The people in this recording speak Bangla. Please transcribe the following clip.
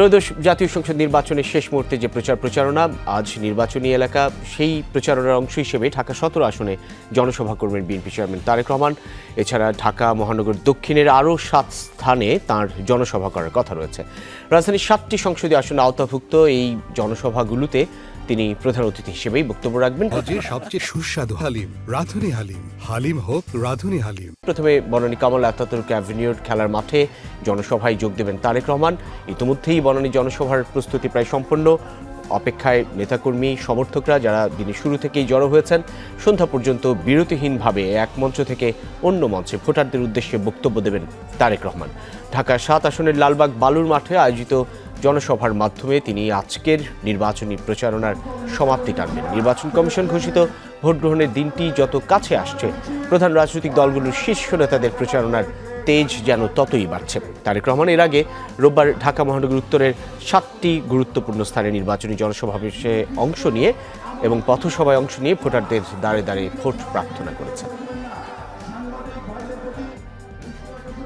ত্রয়োদশ জাতীয় সংসদ নির্বাচনের শেষ মুহূর্তে যে প্রচার প্রচারণা, আজ নির্বাচনী এলাকা সেই প্রচারণার অংশ হিসেবে ঢাকা সতেরো আসনে জনসভা করবেন বিএনপি চেয়ারম্যান তারেক রহমান। এছাড়া ঢাকা মহানগর দক্ষিণের আরও সাত স্থানে তার জনসভা করার কথা রয়েছে। রাজধানীর সাতটি সংসদীয় আসনে আওতাভুক্ত এই জনসভাগুলোতে তিনি প্রধান অতিথি হিসেবেই বক্তব্য রাখবেন। সবচেয়ে সুস্বাদু হালিম রাধুনি হালিম। হালিম হোক রাধুনি হালিম। প্রথমে বনানী কামাল আতাতুর্ক অ্যাভিনিউর খেলার মাঠে জনসভায় যোগ দেবেন তারেক রহমান। ইতিমধ্যেই বনানী জনসভার প্রস্তুতি প্রায় সম্পন্ন। অপেক্ষায় নেতাকর্মী সমর্থকরা যারা দিনের শুরু থেকেই জড়ো হয়েছেন সন্ধ্যা পর্যন্ত বিরতিহীনভাবে এক মঞ্চ থেকে অন্য মঞ্চে ভোটারদের উদ্দেশ্যে বক্তব্য দেবেন তারেক রহমান। ঢাকার সাত আসনের লালবাগ বালুর মাঠে আয়োজিত জনসভার মাধ্যমে তিনি আজকের নির্বাচনী প্রচারণার সমাপ্তি টানবেন। নির্বাচন কমিশন ঘোষিত ভোট গ্রহণের দিনটি যত কাছে আসছে, প্রধান রাজনৈতিক দলগুলোর শীর্ষ নেতাদের প্রচারণার তেজ যেন ততই বাড়ছে। তারেক রহমান এর আগে রোববার ঢাকা মহানগর উত্তরের সাতটি গুরুত্বপূর্ণ স্থানে নির্বাচনী জনসমাবেশে অংশ নিয়ে এবং পথসভায় অংশ নিয়ে ভোটারদের দাঁড়ে দাঁড়িয়ে ভোট প্রার্থনা করেছেন।